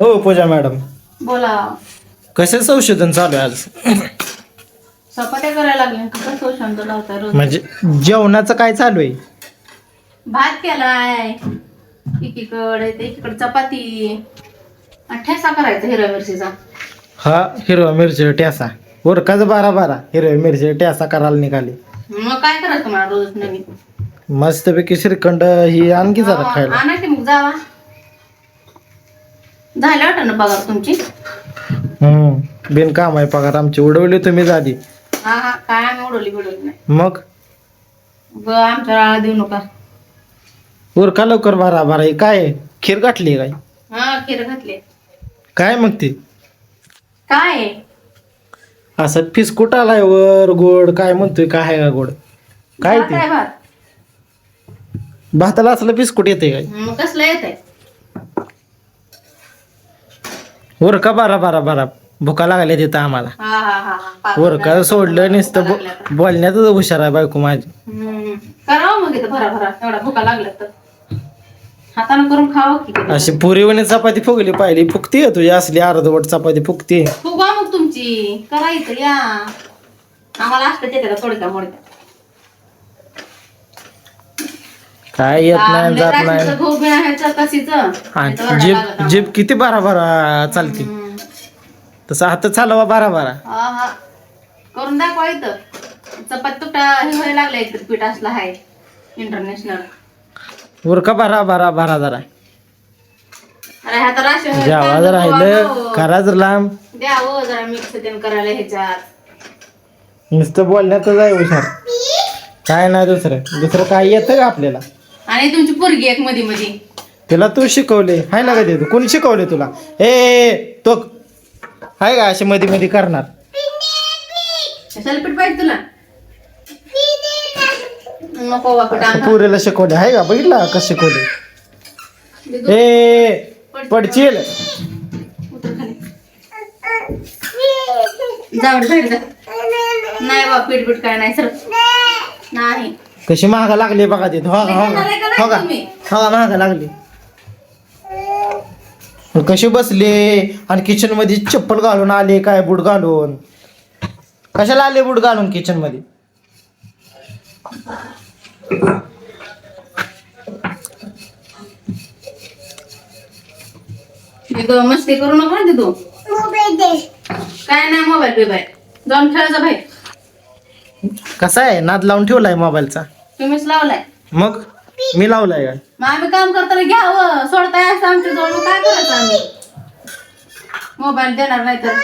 हो पूजा मॅडम. बोला. कसे संशोधन चालू आहे आज? चपात्या करायला कसं लावता रोज. म्हणजे जेवणाचं काय चालू आहे? भात केलाय. एकीकडे ते एकीकडे चपाती. आणि ठेसा करायचा हिरव्या मिरचीचा. हा हिरवा मिरची ट्यासा उरकाच बारा बारा. हिरव्या मिरची ट्यासा करायला निघाली. मग काय करायचं मला रोज नवीन? मस्तपैकी श्रीखंड ही आणखी जरा खायला. आणा की मग जावा. झाल्या वाटत ना पगार तुमची? हम्म बिनकाम आहे पगार आमची उडवली तुम्ही आधी. हा हा काय आम्ही उडवली बिडवली नाही. मग? ग आमच्या राळा देऊ नका. उरका लवकर बारा बारा ही काय आहे? खीर गाठली काय? हा खीर घातले. काय मग ती? काय? आहे? असं फिसकुट आलाय वर गोड? काय म्हणतोय काय आहे का गोड? काय भात ते? आहे भात. भाताला असलं फिसकुट येते काय? मग कसलं येत आहे उरका बारा बारा बारा. भुका लागल्या तिथं आम्हाला. हा हा हा हा. पाच उरका सोडलं नुसतं भुका लागल्या. बोलण्यातच हुशार आहे बायको माझी. हम्म. करावं मग इथं भरा भरा. एवढा भुका लागल्या तर. हातानं करून खावं की किती. अशी पुरीवणी चपाती फुगली पाहिली. फुगती आहे तुझी? असली अर्धवट चपाती फुगती. फुगवा मग तुमची. करायचं या. आम्हाला असतं त्याला थोडक्या मोडक्या. काय येत नाही जात नाही. जीप जीप किती बारा बारा चालते. तसं हात चालवा बारा बारा. हा हा. करून दाखवा इथं. चपात तुटा हे व्हायला लागलं एक पीठ असलं इंटरनॅशनल उरका बारा बारा बारा जरा. जेव्हा जर राहिलं करा जर लांब. द्यावं जरा मिक्स तेन करायला ह्याच्यात. नुसतं बोलण्यातच आहे हुशार. काय नाही दुसरं. दुसरं काय येतं का आपल्याला? आणि तुमची पोरगी एक मध्ये मध्ये. तिला तू शिकवले. हाय ना का ते कोणी शिकवले तुला? ए, ए तो. हाय का अशी मध्ये मध्ये करणार. कशाला पीठ पाहिजे तुला? नको. पुरीला शिकवले. हाय का बघितला का कसं शिकवले? ए पडशील उतर खाली जाऊ दे, बाहेर जा नाही बा पीठ पीठ काय नाही सर. नाही. कशी महागा लागली बघा ते. हो का हो का? हो का हो का महागा लागली. कशी बसले? आणि किचनमध्ये चप्पल घालून आले काय बूट घालून? कशाला आले बूट घालून किचनमध्ये? मस्ती करू नको ना तू. काय नाही मोबाईल बिबाईल. जाऊन खेळायचा भाई कसा आहे? नाद लावून ठेवलाय मोबाईलचा. तुम्हीच लावलाय. मग? मी लावलाय काय मग आम्ही काम करताना घ्यावं. सोडताय असं आमच्या जवळ. मग काय करायचं आम्ही? मोबाईल देणार नाही तर.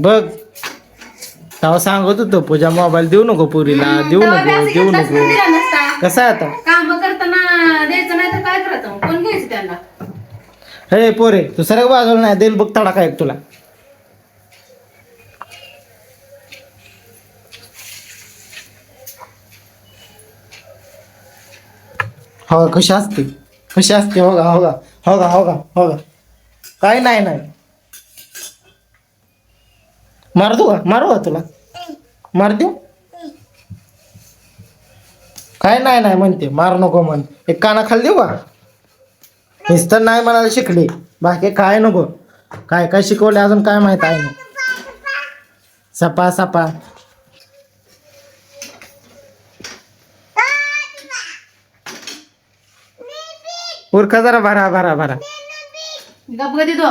बग तेव्हा सांगत होतो पूजा मोबाईल देऊ नको पुरीला देऊ नको देऊ नको. कसा आहे आता? काम करताना द्यायचं नाही तर काय करायचं मग? कोण घ्यायचं त्यांना? हे पोरे तू सरक बाजूला नाही देईल बघ तडा काय तुला. हो का कशी असते. कशी असते. हो का हो का हो का हो का हो का. काय नाही नाही. मारतो का? मारू का तुला? मार देऊ काय नाही नाही म्हणते. मार नको म्हण. एक काना खाली देऊ का? नुसतं नाही म्हणायला शिकले. बाकी काय नको. काय काय शिकवले अजून काय माहीत आहे? सपा सपा. उरका जरा भरा भरा भरा. गप गदी तो